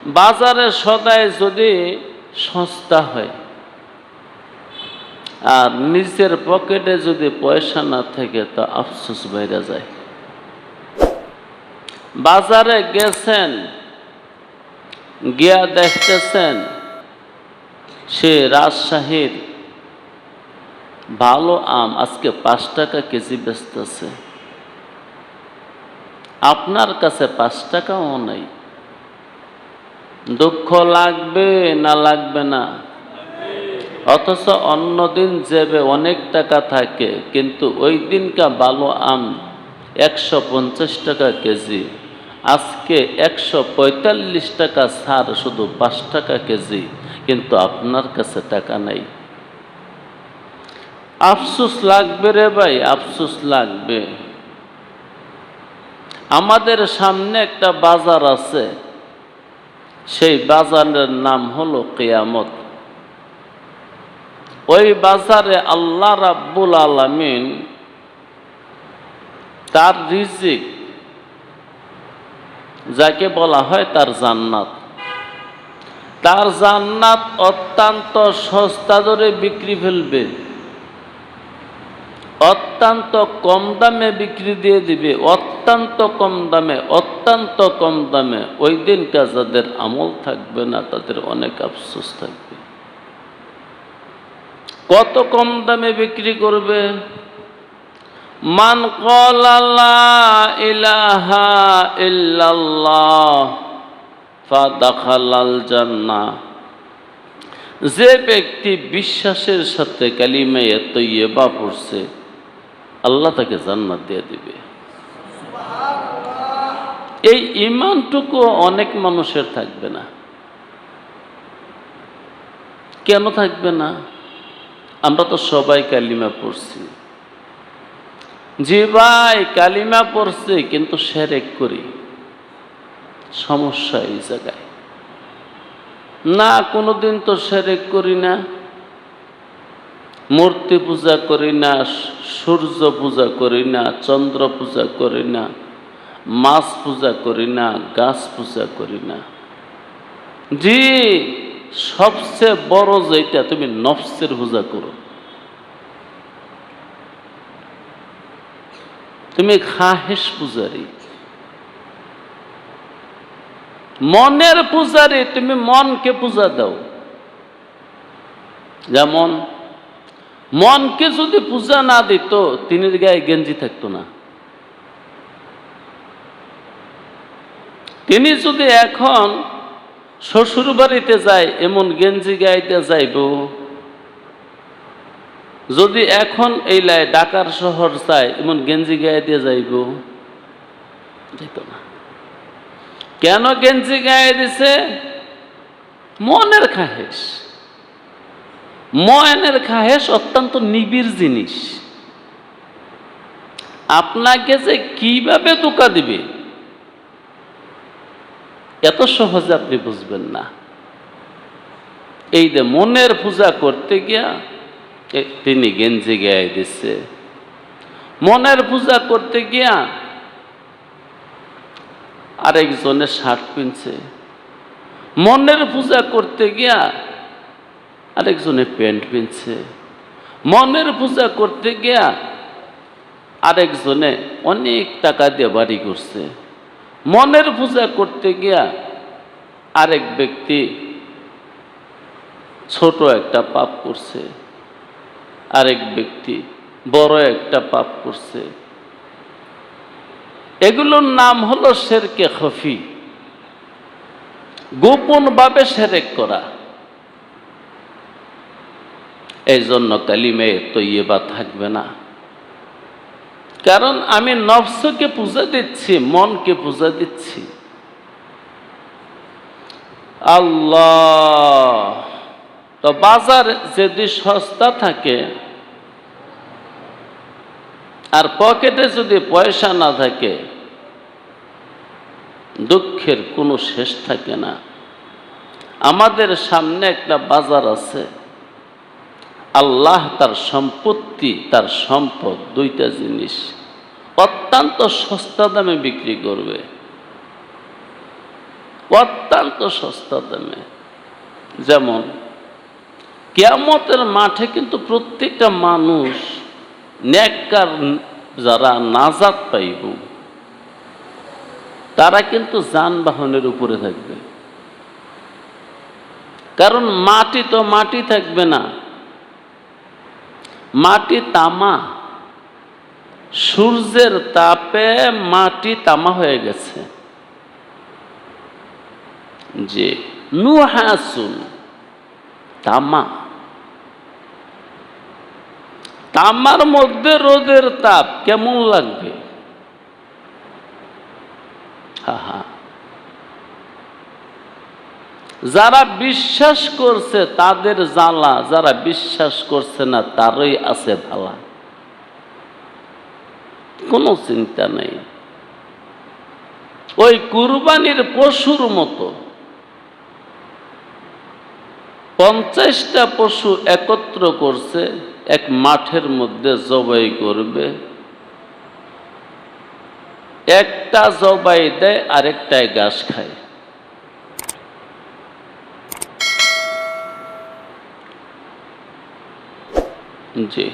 বাজারে সদায় যদি সস্তা হয়, আর নিজের পকেটে যদি পয়সা না থাকে, তো আফসোস বাইরে যায়। বাজারে গেছেন, গিয়া দেখতেছেন, সে রাজশাহীর ভালো আম আজকে পাঁচ টাকা কেজি বেচতেছে। আপনার কাছে পাঁচ টাকাও নাই। দুঃখ লাগবে না লাগবে না। অথচ অন্য দিন যেবে অনেক টাকা থাকে, কিন্তু ওই দিনকা ভালো আম একশো পঞ্চাশ টাকা কেজি, আজকে একশো পঁয়তাল্লিশ টাকা সার শুধু পাঁচ টাকা কেজি, কিন্তু আপনার কাছে টাকা নাই। আফসুস লাগবে রে ভাই, আফসুস লাগবে। আমাদের সামনে একটা বাজার আছে সেই বাজারের নাম হলো কেয়ামত। ওই বাজারে আল্লাহ রাব্বুল আলামিন তার রিজিক, যাকে বলা হয় তার জান্নাত। তার জান্নাত অত্যন্ত সস্তা দরে বিক্রি ফেলবে। অত্যন্ত কম দামে বিক্রি দিয়ে দিবে, অত্যন্ত কম দামে, অত্যন্ত কম দামে। ওই দিনটা যাদের আমল থাকবে না, তাদের অনেক আফসোস থাকবে। কত কম দামে বিক্রি করবে? মান ইলাহা যে ব্যক্তি বিশ্বাসের সাথে কালিমায়ে তৈয়বা পড়ছে আল্লাহ তাকে জান্নাত দিয়ে দিবে। এই ইমানটুকু অনেক মানুষের থাকবে না। কেন থাকবে না? আমরা তো সবাই কালিমা পড়ছি। জি ভাই, কালিমা পড়ছে, কিন্তু সেরেক করি। সমস্যা এই জায়গায়। না, কোনোদিন তো সেরেক করি না। মূর্তি পূজা করি না, সূর্য পূজা করি না, চন্দ্র পূজা করি না, মাছ পূজা করি না, গাছ পূজা করি না। জি, সবচেয়ে বড় যেটা তুমি নফসের পূজা করো। তুমি খাহেস পূজারী। মনের পূজারে, তুমি মনকে পূজা দাও। যেমন মনকে যদি পূজা না দিত তিনি গায়ে গেঞ্জি থাকতো না। তিনি যদি এখন শ্বশুর বাড়িতে যায়, এমন গেঞ্জি গাইতে যাইব, যদি এখন এই লাই ডাকার শহর চায় এমন গেঞ্জি গাইতে যাইব না। কেন গেঞ্জি গায়ে দিছে? মনের খাহেস মনের খাহেস অত্যন্ত নিবিড় জিনিস। আপনাকে যে কীভাবে ধোকা দিবে, এত সহজে আপনি বুঝবেন না। এই যে মনের পূজা করতে গিয়া তিনি গেঞ্জি গায়ে দিচ্ছে মনের পূজা করতে গিয়া আরেকজনে শার্ট পিনছে। মনের পূজা করতে গিয়া আরেকজনে প্যান্ট পিনছে মনের পূজা করতে গিয়া আরেকজনে অনেক টাকা দিয়ে বাড়ি করছে। মনের পূজা করতে গিয়া আরেক ব্যক্তি ছোট একটা পাপ করছে। আরেক ব্যক্তি বড় একটা পাপ করছে। এগুলোর নাম হলো শেরকে খফি। গোপনভাবে সেরেক করা। এই জন্য কালিমে তৈবা থাকবে না। কারণ আমি নফসকে পূজা দিচ্ছি, মনকে পূজা দিচ্ছি। আল্লাহ! তো বাজার যদি সস্তা থাকে, আর পকেটে যদি পয়সা না থাকে, দুঃখের কোনো শেষ থাকে না। আমাদের সামনে একটা বাজার আছে। আল্লাহ তার সম্পত্তি, তার সম্পদ দুইটা জিনিস অত্যন্ত সস্তা দামে বিক্রি করবে। অত্যন্ত সস্তা দামে। যেমন, কেয়ামতের মাঠে কিন্তু প্রত্যেকটা মানুষ ন্যাক্কার যারা নাজাত পাইব, তারা কিন্তু যানবাহনের উপরে থাকবে। কারণ মাটি তো মাটি থাকবে না। মাটি তামা। সূর্যের তাপে মাটি তামা হয়ে গেছে। যে নুহাসুন তামা। তামার মধ্যে রোদের তাপ কেমন লাগবে? হা হা। যারা বিশ্বাস করছে তাদের জ্বালা, যারা বিশ্বাস করছে না তারই আছে ভালা কোনো চিন্তা নেই। ওই কুরবানির পশুর মতো। পঞ্চাশটা পশু একত্র করছে, এক মাঠের মধ্যে জবাই করবে। একটা জবাই দেয়, আরেকটায় ঘাস খায়। জি।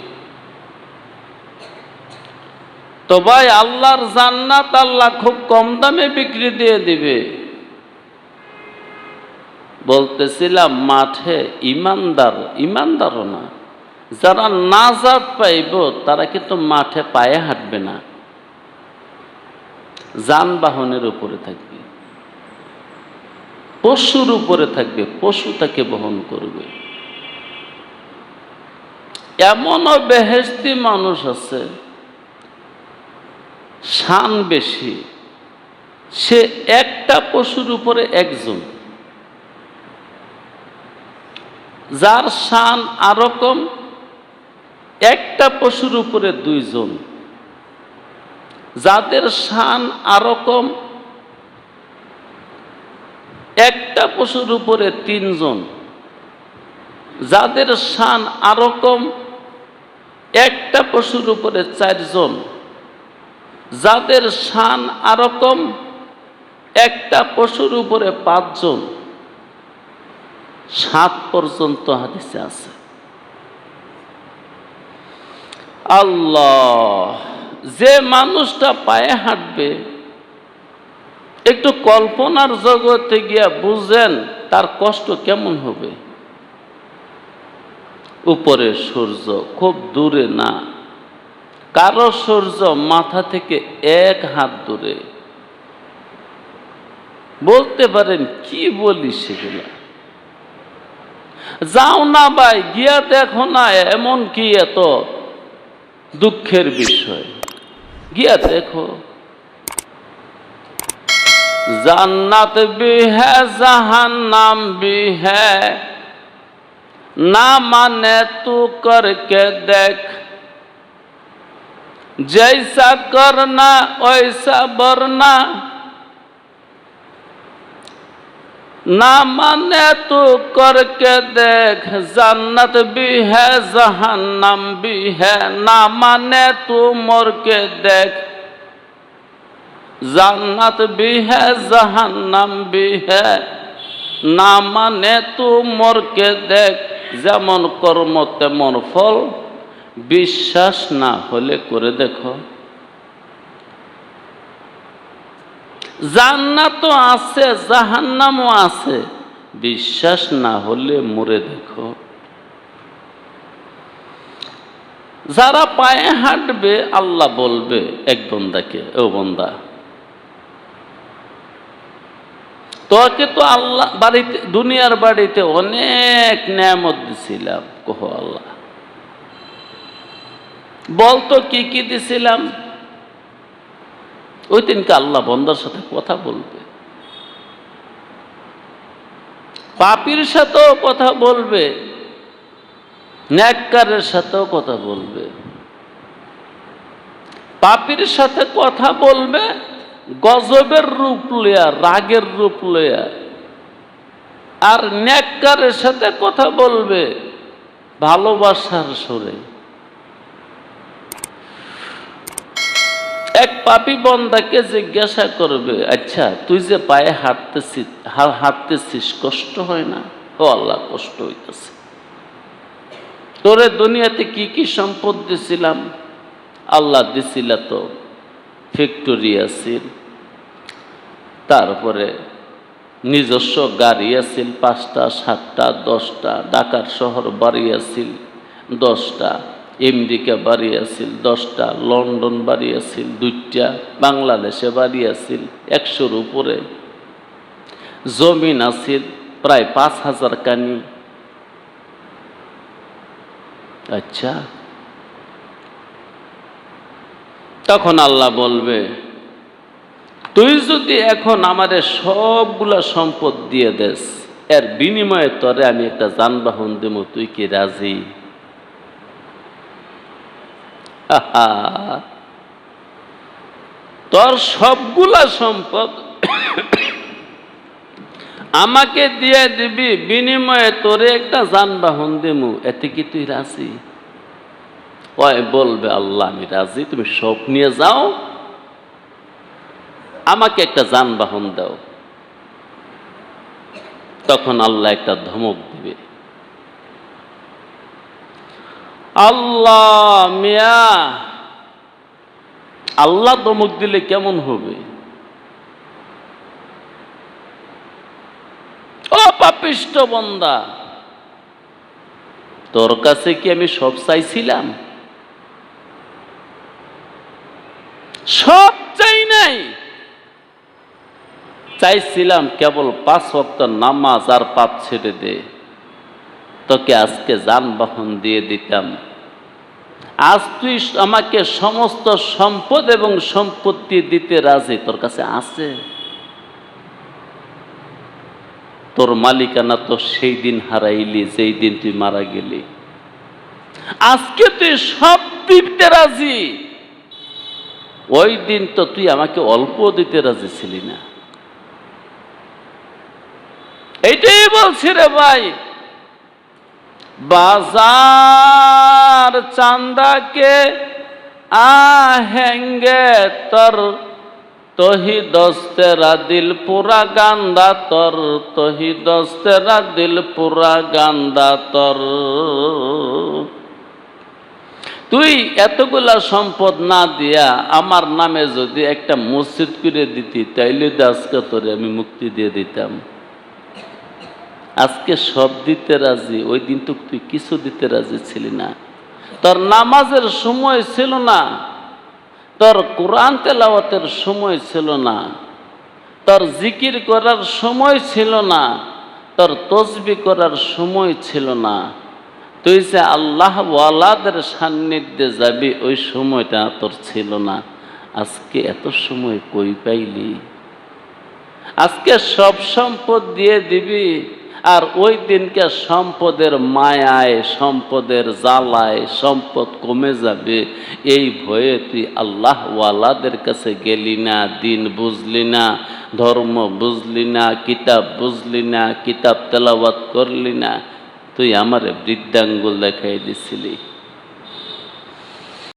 তো ভাই, আল্লাহর জান্নাত আল্লাহ খুব কম দামে বিক্রি দিয়ে দিবে। বলতেছিলাম, মাঠে ইমানদার, ইমানদারও না। যারা নাজাত পাইব, তারা কিন্তু মাঠে পায়ে হাঁটবে না। যানবাহনের উপরে থাকবে। পশুর উপরে থাকবে, পশু তাকে বহন করবে। এমনও বেহেস্তি মানুষ আছে, শান বেশি, সে একটা পশুর উপরে একজন। যার শান আরও কম একটা পশুর উপরে দুইজন। যাদের শান আরও কম একটা পশুর উপরে তিনজন। যাদের শান আরও কম একটা পশুর উপরে চারজন। যাদের শান আরও কম একটা পশুর উপরে পাঁচজন। সাত পর্যন্ত হাদিসে আছে। আল্লাহ, যে মানুষটা পায়ে হাঁটবে, একটু কল্পনার জগতে গিয়া বুঝেন তার কষ্ট কেমন হবে। উপরে সূর্য, খুব দূরে না। কারও সূর্য মাথা থেকে এক হাত দূরে। বলতে পারেন, কি বলি সেগুলো? যাও না ভাই, গিয়া দেখো না, এমন কি এত দুঃখের বিষয়। গিয়া দেখো। জান্নাত বি হ্যাঁ জাহান্নাম বিহে হ্যাঁ ना माने तू करके देख। जैसा करना, वैसा बरना ना माने तू करके देख, जन्नत भी है, जहन्नम भी है। ना माने तू मोर के देख, जन्नत भी है, जहन्नम भी है। ना माने तू मोर के देख। যেমন কর্ম তেমন ফল, বিশ্বাস না হলে করে দেখো। জান্নাতও আছে, জাহান্নামও আছে, বিশ্বাস না হলে মরে দেখো। যারা পায়ে হাঁটবে, আল্লাহ বলবে, এক বন্দাকে, ও বন্দা। তোকে তো আল্লাহ বাড়িতে, দুনিয়ার বাড়িতে অনেক নিয়ামত দিছিলাম, কহ আল্লাহ। বলতো কি কি দিছিলাম? ওই দিনকে আল্লাহ বন্দার সাথে কথা বলবে? পাপির সাথেও কথা বলবে, ন্যাক্কারের সাথেও কথা বলবে। পাপির সাথে কথা বলবে গজবের রূপ লইয়া, রাগের রূপ লইয়া। আর ন্যাক্কারের সাথে কথা বলবে ভালোবাসার সুরে। এক পাপি বন্দাকে জিজ্ঞাসা করবে আচ্ছা তুই যে পায়ে হাঁটতেছিস হাঁটতেছিস, কষ্ট হয় না? ও আল্লাহ, কষ্ট হইতেছে। তোরে দুনিয়াতে কি কি সম্পদ দিছিলাম? আল্লাহ দিছিল তো। ফ্যাক্টরি আছিল তারপরে নিজস্ব গাড়ি আছিল, পাঁচটা, সাতটা, দশটা। ঢাকার শহর বাড়ি আছিল, দশটা। আমেরিকা বাড়ি আছিল, দশটা। লন্ডন বাড়ি আছিল, দুইটা। বাংলাদেশে বাড়ি আছিল, একশোর উপরে। জমিন আছিল, প্রায় পাঁচ হাজার কানি। আচ্ছা। তখন আল্লাহ বলবে, তুই যদি এখন আমাদের সবগুলা সম্পদ দিয়ে দেস, এর বিনিময়ে তরে আমি একটা যানবাহন দেবো, তুই কি রাজি। তোর সবগুলা সম্পদ আমাকে দিয়ে দিবি, বিনিময়ে তোরে একটা যানবাহন দেবো, এতে কি তুই রাজি ওই বলবে আল্লাহ, আমি রাজি, তুমি সব নিয়ে যাও। আমাকে একটা যানবাহন দাও। তখন আল্লাহ একটা ধমক দিবে। আল্লাহ মিয়া, আল্লাহ ধমক দিলে কেমন হবে? ও পাপিষ্ট বন্দা, তোর কাছে কি আমি সব চাইছিলাম? সব চাই নাই। চাইছিলাম কেবল পাঁচ ওয়াক্ত নামাজ আর পাপ ছেড়ে দে। তোকে আজকে যানবাহন দিয়ে দিতাম। আজ তুই আমাকে সমস্ত সম্পদ এবং সম্পত্তি দিতে রাজি তোর কাছে আছে? তোর মালিকানা তো সেই দিন হারাইলি, যেই দিন তুই মারা গেলি। আজকে তুই সব দিতে রাজি। ওই দিন তো তুই আমাকে অল্প দিতে রাজি ছিলি না। এইটাই বলছি রে ভাই। বাজার চান্দাকে আহেঙ্গে তর, তহি দস্তেরা দিল পুরা গান্দা তর, তহি দস্তেরা দিল পুরা গান্দা তর। তুই এতগুলা সম্পদ না দিয়া আমার নামে যদি একটা মসজিদ করে দিতি, তাইলে আজকে তোরে আমি মুক্তি দিয়ে দিতাম। আজকে সব দিতে রাজি, ওই দিন তো তুই কিছু দিতে রাজি ছিলি না। তোর নামাজের সময় ছিল না, তোর কোরআন তেলাওয়াতের সময় ছিল না, তোর জিকির করার সময় ছিল না, তোর তসবি করার সময় ছিল না। তুই যে আল্লাহ ওয়ালাদের সান্নিধ্যে যাবি, ওই সময়টা তোর ছিল না। আজকে এত সময় কই পাইলি? আজকে সব সম্পদ দিয়ে দিবি, আর ওই দিনকে সম্পদের মায়ায়, সম্পদের জ্বালায়, সম্পদ কমে যাবে। এই ভয়ে তুই আল্লাহ ওয়ালাদের কাছে গেলি না, দিন বুঝলি না, ধর্ম বুঝলি না, কিতাব বুঝলি না, কিতাব তেলাওয়াত করলি না। তুই আমারে বৃদ্ধাঙ্গুল দেখাই দিছিলি।